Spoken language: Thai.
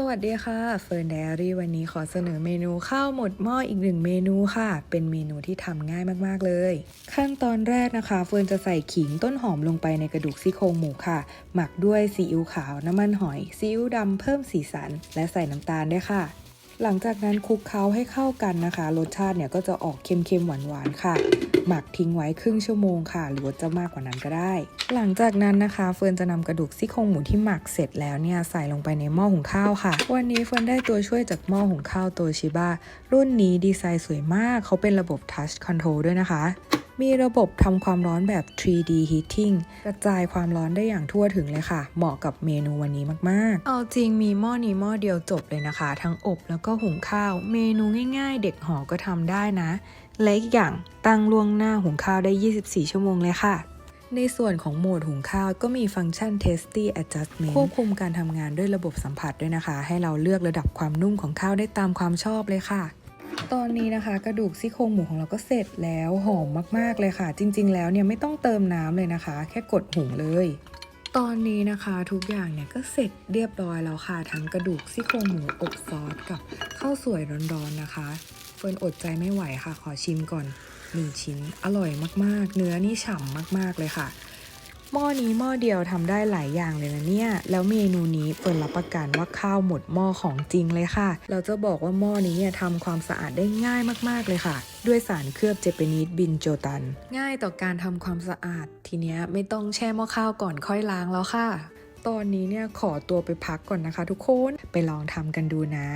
สวัสดีค่ะเฟิร์นไดอารี่วันนี้ขอเสนอเมนูข้าวหมดหม้ออีกหนึ่งเมนูค่ะ เป็นเมนูที่ทำง่ายมากๆเลย ขั้นตอนแรกนะคะ เฟิร์นจะใส่ขิงต้นหอมลงไปในกระดูกซี่โครงหมูค่ะ หมักด้วยซีอิ๊วขาวน้ำมันหอยซีอิ๊วดำเพิ่มสีสัน และใส่น้ำตาลด้วยค่ะ หลังจากนั้นคลุกเคล้าให้เข้ากันนะคะ รสชาติเนี่ยก็จะออกเค็มๆหวานๆค่ะ หมักทิ้งไว้ครึ่งชั่วโมงค่ะ หรือว่าจะมากกว่านั้นก็ได้ หลังจากนั้นนะคะ เฟิร์นจะนำกระดูกซี่โครงหมูที่หมักเสร็จแล้วเนี่ยใส่ลงไปในหม้อหุงข้าวค่ะ วันนี้เฟิร์นได้ตัวช่วยจากหม้อหุงข้าวโตชิบะรุ่นนี้ดีไซน์สวยมาก เขาเป็นระบบ Touch Control ด้วยนะคะ มีระบบทำความร้อนแบบ 3D Heating กระจายความร้อนได้อย่างทั่วถึงเลยค่ะ เหมาะกับเมนูวันนี้มากๆ เอาจริงมีหม้อนี้หม้อเดียวจบเลยนะคะ ทั้งอบแล้วก็หุงข้าว เมนูง่ายๆ เด็กหอก็ทำได้นะ และอีกอย่างตั้งล่วงหน้าหุงข้าวได้ 24 ชั่วโมงเลยค่ะในส่วนของโหมดหุงข้าวก็มีฟังก์ชัน Tasty Adjustment ควบคุมการทำงานด้วยระบบสัมผัสด้วยนะคะ ให้เราเลือกระดับความนุ่มของข้าวได้ตามความชอบเลยค่ะ ตอนนี้นะคะ กระดูกซี่โครงหมูของเราก็เสร็จแล้วหอมมากๆเลยค่ะ จริง ๆ แล้วเนี่ยไม่ต้องเติมน้ำเลยนะคะ แค่กดหุงเลย ตอนนี้นะคะทุกอย่างเนี่ยก็เสร็จเรียบร้อยแล้วค่ะ ทั้งกระดูกซี่โครงหมูอบซอสกับข้าวสวยร้อนๆนะคะ เฟิร์นอดใจไม่ไหวค่ะ ขอชิมก่อนหนึ่งชิ้นอร่อยมากๆ เนื้อนี่ฉ่ำมากๆเลยค่ะ หม้อนี้หม้อเดียวทำได้หลายอย่างเลยนะเนี่ย แล้วเมนูนี้เฟิร์นรับประกันว่าข้าวหมดหม้อของจริงเลยค่ะ เราจะบอกว่าหม้อนี้เนี่ยทำความสะอาดได้ง่ายมากๆเลยค่ะ ด้วยสารเคลือบเจแปนิดบินโจตัน ง่ายต่อการทำความสะอาด ทีเนี้ยไม่ต้องแช่หม้อข้าวก่อนค่อยล้างแล้วค่ะ ตอนนี้เนี่ยขอตัวไปพักก่อนนะคะ ทุกคน ไปลองทำกันดูนะ